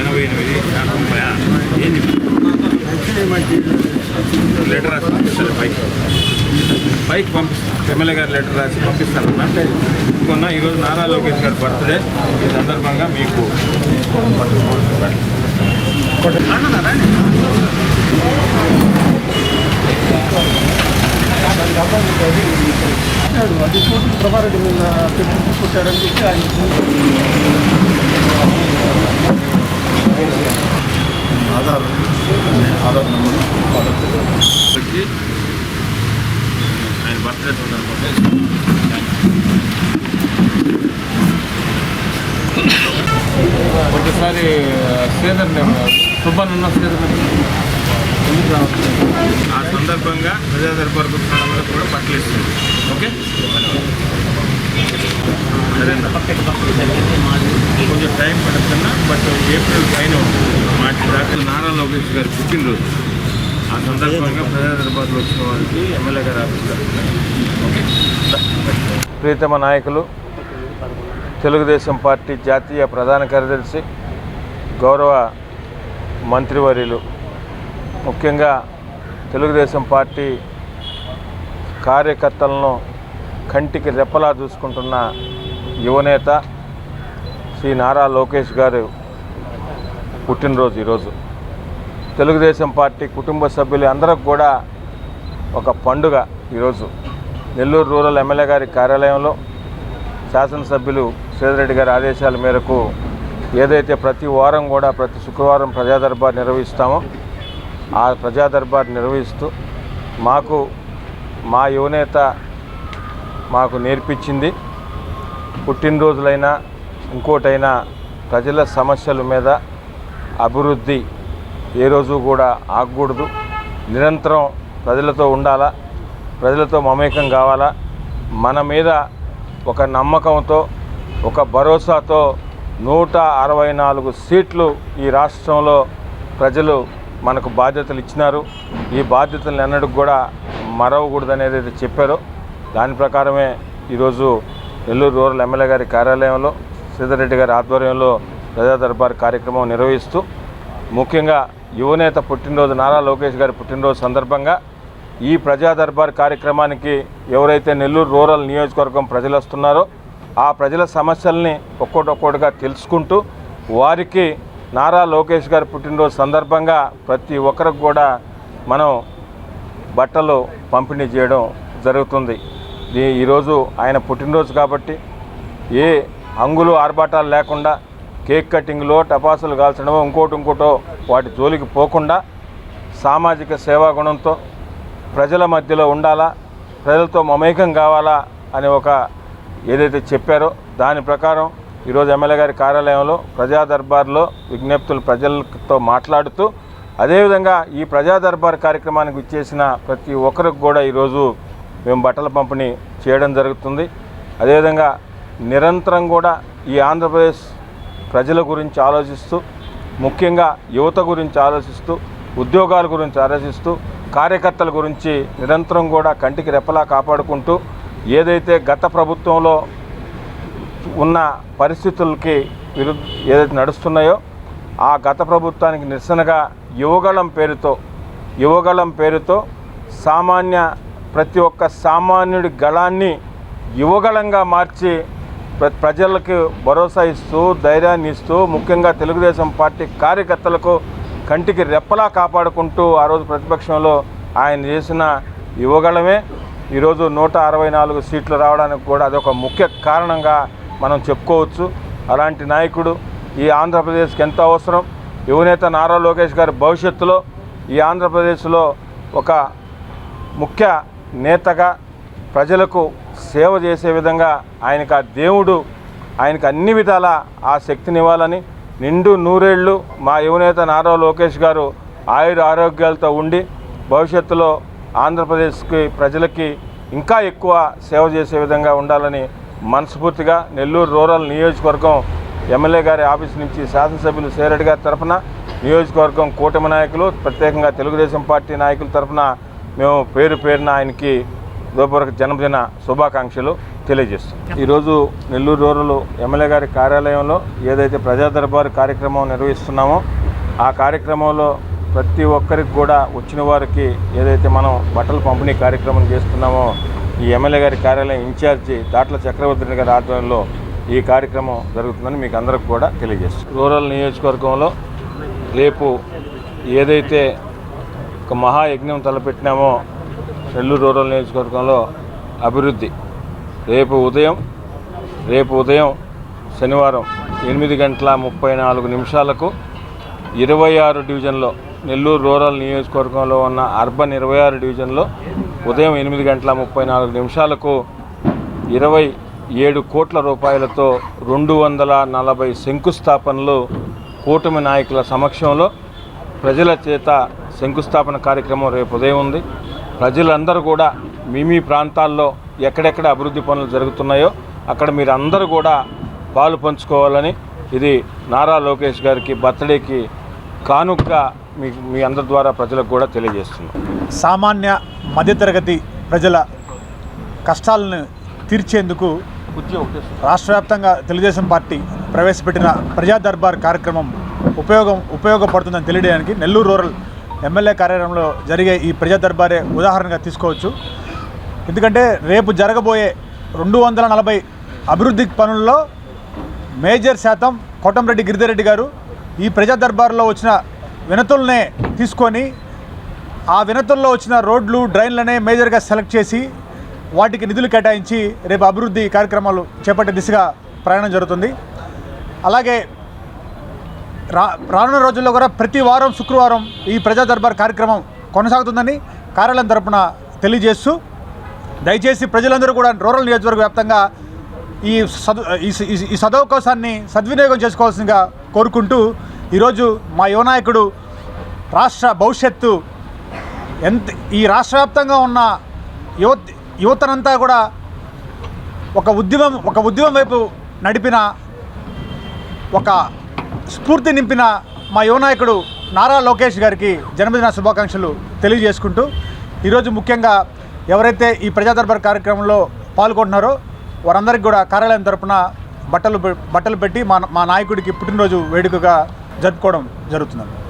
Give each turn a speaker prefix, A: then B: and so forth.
A: ఎనభై ఎనిమిది ముప్పై ఏంది? లెటర్ రాసి పంపిస్తారు పైకి? పైకి పంపిస్తాను ఎమ్మెల్యే గారు లెటర్ రాసి పంపిస్తారన్న కొన్న ఈరోజు నారా లోకేష్ గారి బర్త్డే ఈ సందర్భంగా మీకు
B: అది కోటి ప్రభారెడ్డి మీద పెట్టి పుట్టాడని చెప్పి ఆయన
C: ఆధార్ ఆధార్ నెంబర్
A: వచ్చి ఆయన బర్త్డే సందర్భంగా ఒకసారి శ్రీధర్ సుబ్బన్ ఉన్న శ్రీధర్ ఆ సందర్భంగా ప్రజా దర్బార్ కూర్చున్న కూడా బట్టలు ఇస్తుంది ఓకే? సరేనా కొంచెం టైం పడుతున్నా బట్ ఏప్రిల్ పైన మార్చి దాకా నారా లోకేష్ గారి పుట్టినరోజు. ఆ సందర్భంగా ప్రజా దర్బార్లో వచ్చిన వారికి ఎమ్మెల్యే గారు ఆపిస్తారు ఓకే ప్రీతమ నాయకులు తెలుగుదేశం పార్టీ జాతీయ ప్రధాన కార్యదర్శి గౌరవ మంత్రివర్యులు ముఖ్యంగా తెలుగుదేశం పార్టీ కార్యకర్తలను కంటికి రెప్పలా చూసుకుంటున్న యువనేత శ్రీ నారా లోకేష్ గారు పుట్టినరోజు ఈరోజు. తెలుగుదేశం పార్టీ కుటుంబ సభ్యులు అందరికి కూడా ఒక పండుగ ఈరోజు. నెల్లూరు రూరల్ ఎమ్మెల్యే గారి కార్యాలయంలో శాసనసభ్యులు శ్రీధరెడ్డి గారి ఆదేశాల మేరకు ఏదైతే ప్రతి వారం కూడా ప్రతి శుక్రవారం ప్రజాదర్బార్ నిర్వహిస్తామో ఆ ప్రజాదర్బార్ నిర్వహిస్తూ మాకు మా యువనేత మాకు నేర్పించింది. పుట్టినరోజులైనా ఇంకోటైనా ప్రజల సమస్యల మీద అభివృద్ధి ఏ రోజు కూడా ఆగకూడదు. నిరంతరం ప్రజలతో ఉండాలా? ప్రజలతో మమేకం కావాలా? మన మీద ఒక నమ్మకంతో ఒక భరోసాతో నూట అరవై నాలుగు సీట్లు ఈ రాష్ట్రంలో ప్రజలు మనకు బాధ్యతలు ఇచ్చినారు. ఈ బాధ్యతలను ఎన్నడూ కూడా మరవకూడదు అనేది అయితే చెప్పారో. దాని ప్రకారమే ఈరోజు నెల్లూరు రూరల్ ఎమ్మెల్యే గారి కార్యాలయంలో శ్రీధర్రెడ్డి గారి ఆధ్వర్యంలో ప్రజా దర్బార్ కార్యక్రమం నిర్వహిస్తూ ముఖ్యంగా యువనేత పుట్టినరోజు నారా లోకేష్ గారి పుట్టినరోజు సందర్భంగా ఈ ప్రజా దర్బార్ కార్యక్రమానికి ఎవరైతే నెల్లూరు రూరల్ నియోజకవర్గం ప్రజలు వస్తున్నారో ఆ ప్రజల సమస్యల్ని ఒక్కొక్కటిగా తెలుసుకుంటూ వారికి నారా లోకేష్ గారు పుట్టినరోజు సందర్భంగా ప్రతి ఒక్కరికి కూడా మనం బట్టలు పంపిణీ చేయడం జరుగుతుంది. ఈరోజు ఆయన పుట్టినరోజు కాబట్టి ఏ అంగులు ఆర్భాటాలు లేకుండా కేక్ కటింగ్లో టపాసులు కాల్చడమో ఇంకోటి ఇంకోటో వాటి జోలికి పోకుండా సామాజిక సేవా గుణంతో ప్రజల మధ్యలో ఉండాలా ప్రజలతో మమేకం కావాలా అని ఒక ఏదైతే చెప్పారో దాని ప్రకారం ఈరోజు ఎమ్మెల్యే గారి కార్యాలయంలో ప్రజా దర్బార్లో విజ్ఞప్తులు ప్రజలతో మాట్లాడుతూ అదేవిధంగా ఈ ప్రజా దర్బార్ కార్యక్రమానికి ఇచ్చేసిన ప్రతి ఒక్కరికి కూడా ఈరోజు మేము బట్టల పంపిణీ చేయడం జరుగుతుంది. అదేవిధంగా నిరంతరం కూడా ఈ ఆంధ్రప్రదేశ్ ప్రజల గురించి ఆలోచిస్తూ ముఖ్యంగా యువత గురించి ఆలోచిస్తూ ఉద్యోగాల గురించి ఆలోచిస్తూ కార్యకర్తల గురించి నిరంతరం కూడా కంటికి రెప్పలా కాపాడుకుంటూ ఏదైతే గత ప్రభుత్వంలో ఉన్న పరిస్థితులకి విరుద్ధ ఏదైతే నడుస్తున్నాయో ఆ గత ప్రభుత్వానికి నిరసనగా యువగళం పేరుతో యువగళం పేరుతో సామాన్య ప్రతి ఒక్క సామాన్యుడి గళాన్ని యువగళంగా మార్చి ప్రజలకు భరోసా ఇస్తూ ధైర్యాన్ని ఇస్తూ ముఖ్యంగా తెలుగుదేశం పార్టీ కార్యకర్తలకు కంటికి రెప్పలా కాపాడుకుంటూ ఆ రోజు ప్రతిపక్షంలో ఆయన చేసిన యువగళమే. ఈరోజు నూట అరవై నాలుగు సీట్లు రావడానికి కూడా అదొక ముఖ్య కారణంగా మనం చెప్పుకోవచ్చు. అలాంటి నాయకుడు ఈ ఆంధ్రప్రదేశ్కి ఎంతో అవసరం. యువనేత నారా లోకేష్ గారి భవిష్యత్తులో ఈ ఆంధ్రప్రదేశ్లో ఒక ముఖ్య నేతగా ప్రజలకు సేవ చేసే విధంగా ఆయనకు ఆ దేవుడు ఆయనకు అన్ని విధాల ఆ శక్తినివ్వాలని నిండు నూరేళ్ళు మా యువనేత నారా లోకేష్ గారు ఆయుర ఆరోగ్యాలతో ఉండి భవిష్యత్తులో ఆంధ్రప్రదేశ్కి ప్రజలకి ఇంకా ఎక్కువ సేవ చేసే విధంగా ఉండాలని మనస్ఫూర్తిగా నెల్లూరు రూరల్ నియోజకవర్గం ఎమ్మెల్యే గారి ఆఫీస్ నుంచి శాసనసభ్యులు సేరెడ్డి గారి తరఫున నియోజకవర్గం కూటమి నాయకులు ప్రత్యేకంగా తెలుగుదేశం పార్టీ నాయకుల తరఫున మేము పేరు పేరున ఆయనకి హృదయపూర్వక జన్మదిన శుభాకాంక్షలు తెలియజేస్తాం ఈరోజు నెల్లూరు రూరల్ ఎమ్మెల్యే గారి కార్యాలయంలో ఏదైతే ప్రజా దర్బారు కార్యక్రమం నిర్వహిస్తున్నామో ఆ కార్యక్రమంలో ప్రతి ఒక్కరికి కూడా వచ్చిన వారికి ఏదైతే మనం బట్టలు పంపిణీ కార్యక్రమం చేస్తున్నామో ఈ ఎమ్మెల్యే గారి కార్యాలయం ఇన్ఛార్జి దాట్ల చక్రవర్తి గారి ఆధ్వర్యంలో ఈ కార్యక్రమం జరుగుతుందని మీకు అందరికి కూడా తెలియజేస్తుంది రూరల్ నియోజకవర్గంలో రేపు ఏదైతే ఒక మహాయజ్ఞం తలపెట్టినామో నెల్లూరు రూరల్ నియోజకవర్గంలో అభివృద్ధి. రేపు ఉదయం రేపు ఉదయం శనివారం ఎనిమిది గంటల ముప్పై నాలుగు నిమిషాలకు ఇరవై ఆరు డివిజన్లో నెల్లూరు రూరల్ నియోజకవర్గంలో ఉన్న అర్బన్ ఇరవై ఆరు డివిజన్లో ఉదయం ఎనిమిది గంటల ముప్పై నాలుగు నిమిషాలకు ఇరవై ఏడు కోట్ల రూపాయలతో రెండు వందల నలభై శంకుస్థాపనలు కూటమి నాయకుల సమక్షంలో ప్రజల చేత శంకుస్థాపన కార్యక్రమం రేపు ఉదయం ఉంది. ప్రజలందరూ కూడా మీ మీ ప్రాంతాల్లో ఎక్కడెక్కడ అభివృద్ధి పనులు జరుగుతున్నాయో అక్కడ మీరు అందరూ కూడా పాలు పంచుకోవాలని ఇది నారా లోకేష్ గారికి బర్త్డేకి కానుకగా మీ మీ అందరి ద్వారా ప్రజలకు కూడా తెలియజేస్తున్నాం.
D: సామాన్య మధ్యతరగతి ప్రజల కష్టాలను తీర్చేందుకు రాష్ట్ర వ్యాప్తంగా తెలుగుదేశం పార్టీ ప్రవేశపెట్టిన ప్రజా దర్బార్ కార్యక్రమం ఉపయోగం ఉపయోగపడుతుందని తెలియడానికి నెల్లూరు రూరల్ ఎమ్మెల్యే కార్యాలయంలో జరిగే ఈ ప్రజా దర్బారే ఉదాహరణగా తీసుకోవచ్చు. ఎందుకంటే రేపు జరగబోయే రెండు వందల నలభై అభివృద్ధి పనుల్లో మేజర్ శాతం కోటంరెడ్డి గిరిధరెడ్డి గారు ఈ ప్రజా దర్బార్లో వచ్చిన వినతుల్నే తీసుకొని ఆ వినతుల్లో వచ్చిన రోడ్లు డ్రైన్లనే మేజర్గా సెలెక్ట్ చేసి వాటికి నిధులు కేటాయించి రేపు అభివృద్ధి కార్యక్రమాలు చేపట్టే దిశగా ప్రయాణం జరుగుతుంది. అలాగే రా రానున్న రోజుల్లో కూడా ప్రతి వారం శుక్రవారం ఈ ప్రజా దర్బార్ కార్యక్రమం కొనసాగుతుందని కార్యాలయం తరపున తెలియజేస్తూ దయచేసి ప్రజలందరూ కూడా రూరల్ నియోజకవర్గ వ్యాప్తంగా ఈ సదు ఈ ఈ- సదవకాశాన్ని సద్వినియోగం చేసుకోవాల్సిందిగా కోరుకుంటూ ఈరోజు మా యువనాయకుడు రాష్ట్ర భవిష్యత్తు ఎంత ఈ రాష్ట్ర వ్యాప్తంగా ఉన్న యువత యువతనంతా కూడా ఒక ఉద్యమం ఒక ఉద్యమం వైపు నడిపిన ఒక స్ఫూర్తి నింపిన మా యువనాయకుడు నారా లోకేష్ గారికి జన్మదిన శుభాకాంక్షలు తెలియజేసుకుంటూ ఈరోజు ముఖ్యంగా ఎవరైతే ఈ ప్రజా దర్బార్ కార్యక్రమంలో పాల్గొంటున్నారో వారందరికీ కూడా కార్యాలయం తరపున బట్టలు బట్టలు పెట్టి మా మా నాయకుడికి పుట్టినరోజు వేడుకగా జరుపుకోవడం జరుగుతుంది